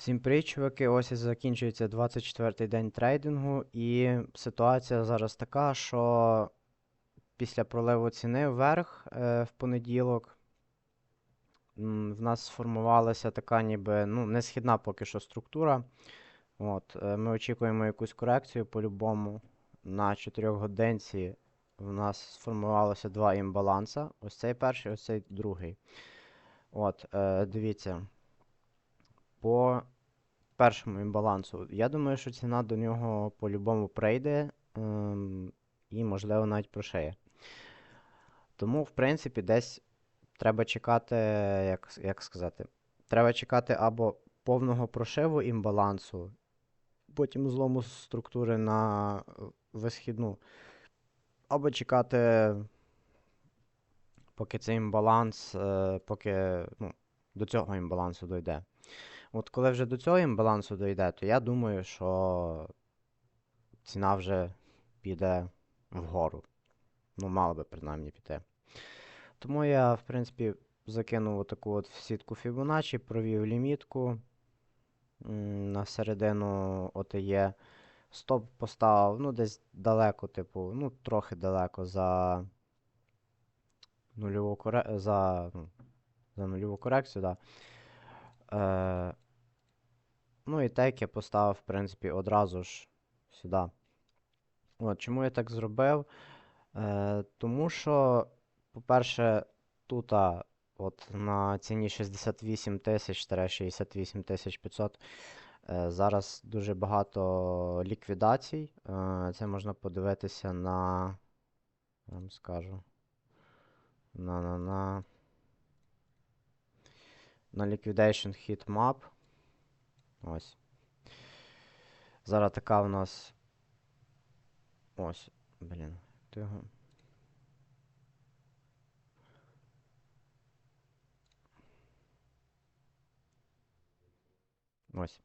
Всім привіт, чуваки. Ось і закінчується 24-й день трейдингу, і ситуація зараз така, що після проливу ціни вверх е, в понеділок в нас сформувалася така ніби ну, не східна поки що структура. От, е, ми очікуємо якусь корекцію по-любому. На 4 годинці в нас сформувалося два імбаланса. Ось цей перший, ось цей другий. От, е, дивіться. По першому імбалансу. Я думаю, що ціна до нього по-любому прийде ем, і, можливо, навіть прошиє. Тому, в принципі, десь треба чекати, як, як сказати, треба чекати або повного прошиву імбалансу, потім злому структури на е, висхідну, або чекати, поки цей імбаланс, е, поки ну, до цього імбалансу дойде. От коли вже до цього імбалансу дойде, то я думаю, що ціна вже піде вгору. Ну, мала би принаймні піти. Тому я, в принципі, закинув таку от сітку Fibonacci, провів лімітку на середину ОТЄ. Стоп поставив, ну, десь далеко, типу, ну, трохи далеко за нульову коре... за, ну, за нульову корекцію, да. Е, ну і тейк я поставив, в принципі, одразу ж сюди. От, чому я так зробив? Е, тому що, по-перше, тут от на ціні 68 тисяч 68 тисяч 500 е, зараз дуже багато ліквідацій. Е, це можна подивитися на, я вам скажу, на, на, Liquidation Hit Map. Ось. Зараз така в нас. Ось. Блін. Ти його. Ось.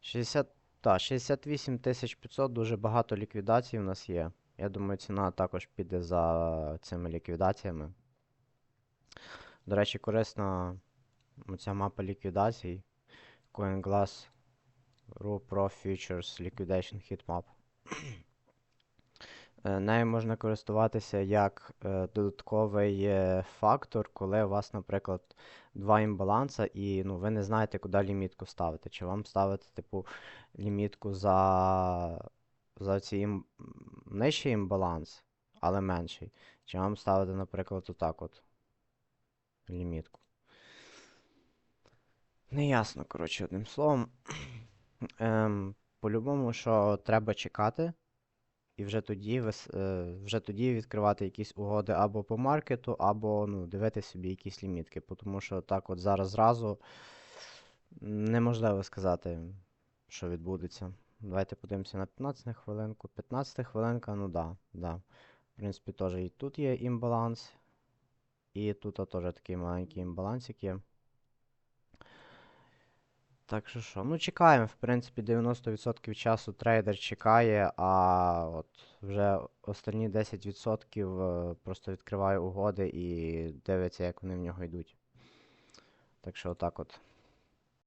60. Та, 68 500 дуже багато ліквідацій у нас є. Я думаю, ціна також піде за цими ліквідаціями. До речі, корисна ця мапа ліквідацій. CoinGlass Raw Pro Futures Liquidation Heat Е, Нею можна користуватися як е, додатковий е, фактор, коли у вас, наприклад, два імбаланса, і ну, ви не знаєте, куди лімітку ставити. Чи вам ставити, типу, лімітку за, за цей ім... нижчий імбаланс, але менший. Чи вам ставити, наприклад, отак от лімітку. Неясно, коротше, одним словом. Ем, по-любому, що треба чекати, і вже тоді, е, вже тоді відкривати якісь угоди або по маркету, або ну, дивитися собі якісь лімітки. Тому що так от зараз зразу неможливо сказати, що відбудеться. Давайте подивимося на 15 хвилинку. 15 хвилинка, ну да, да. В принципі, теж і тут є імбаланс, і тут теж такий маленький імбалансик є. Так що що, ну чекаємо, в принципі, 90% часу трейдер чекає, а от вже останні 10% е, просто відкриває угоди і дивиться, як вони в нього йдуть. Так що отак от.